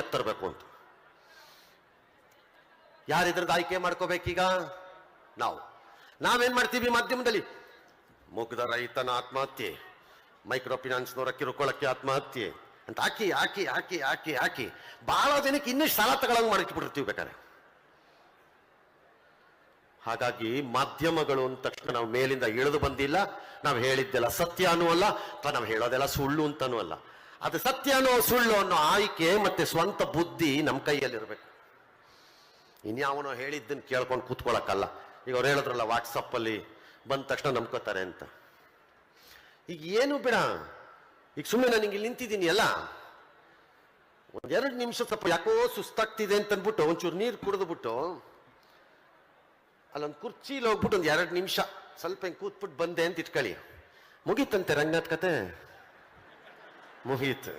ತರಬೇಕು ಅಂತ. ಯಾರಿದ್ರದ್ದು ಆಯ್ಕೆ ಮಾಡ್ಕೋಬೇಕೀಗ? ನಾವು. ನಾವೇನ್ ಮಾಡ್ತೀವಿ ಮಾಧ್ಯಮದಲ್ಲಿ? ಮುಗ್ಧ ರೈತನ ಆತ್ಮಹತ್ಯೆ. ಮೈಕ್ರೋ ಫಿನಾನ್ಸ್ನವರ ಕಿರುಕೊಳಕ್ಕೆ ಆತ್ಮಹತ್ಯೆ. ಅಂತ ಹಾಕಿ ಹಾಕಿ ಹಾಕಿ ಹಾಕಿ ಹಾಕಿ. ಬಹಳ ದಿನಕ್ಕೆ ಇನ್ನೂ ಸಾಲ ತಗೊಳಂಗ್ ಮಾಡಿಟ್ಬಿಟ್ಟಿರ್ತೀವಿ ಬೇಕಾದ್ರೆ ಹಾಗಾಗಿ ಮಾಧ್ಯಮಗಳು ಅಂದ ತಕ್ಷಣ ನಾವು ಮೇಲಿಂದ ಇಳಿದು ಬಂದಿಲ್ಲ. ನಾವು ಹೇಳಿದ್ದೆಲ್ಲ ಸತ್ಯ ಅನ್ನುವಲ್ಲ, ಅಥವಾ ನಾವು ಹೇಳೋದೆಲ್ಲ ಸುಳ್ಳು ಅಂತನೂ ಅಲ್ಲ. ಅದು ಸತ್ಯ ಅನ್ನೋ ಸುಳ್ಳು ಅನ್ನೋ ಆಯ್ಕೆ ಮತ್ತೆ ಸ್ವಂತ ಬುದ್ಧಿ ನಮ್ಮ ಕೈಯಲ್ಲಿರ್ಬೇಕು. ಇನ್ಯಾವನೋ ಹೇಳಿದ್ದನ್ನು ಕೇಳ್ಕೊಂಡು ಕೂತ್ಕೊಳ್ಳೋಕ್ಕಲ್ಲ ಈಗ ಅವ್ರು ಹೇಳಿದ್ರಲ್ಲ ವಾಟ್ಸಪ್ಪಲ್ಲಿ ಬಂದ ತಕ್ಷಣ ನಂಬ್ಕೋತಾರೆ ಅಂತ. ಈಗ ಏನು ಬೇಡ? ಈಗ ಸುಮ್ಮನೆ ನಾನು ಇಲ್ಲಿ ನಿಂತಿದ್ದೀನಿ ಅಲ್ಲ? ಒಂದೆರಡು ನಿಮಿಷ ಸ್ವಲ್ಪ ಯಾಕೋ ಸುಸ್ತಾಗ್ತಿದೆ ಅಂತ ಅಂದ್ಬಿಟ್ಟು ಒಂಚೂರು ನೀರು ಕುಡಿದ್ಬಿಟ್ಟು ಅಲ್ಲೊಂದು ಕುರ್ಚಿಲಿ ಹೋಗ್ಬಿಟ್ಟು ಒಂದು ಎರಡು ನಿಮಿಷ ಸ್ವಲ್ಪ ಹೆಂಗೆ ಕೂತ್ಬಿಟ್ಟು ಬಂದೆ ಅಂತ ಇಟ್ಕೊಳ್ಳಿ. ಮುಗೀತಂತೆ ರಂಗನಾಥ್ ಕತೆ? Morrita.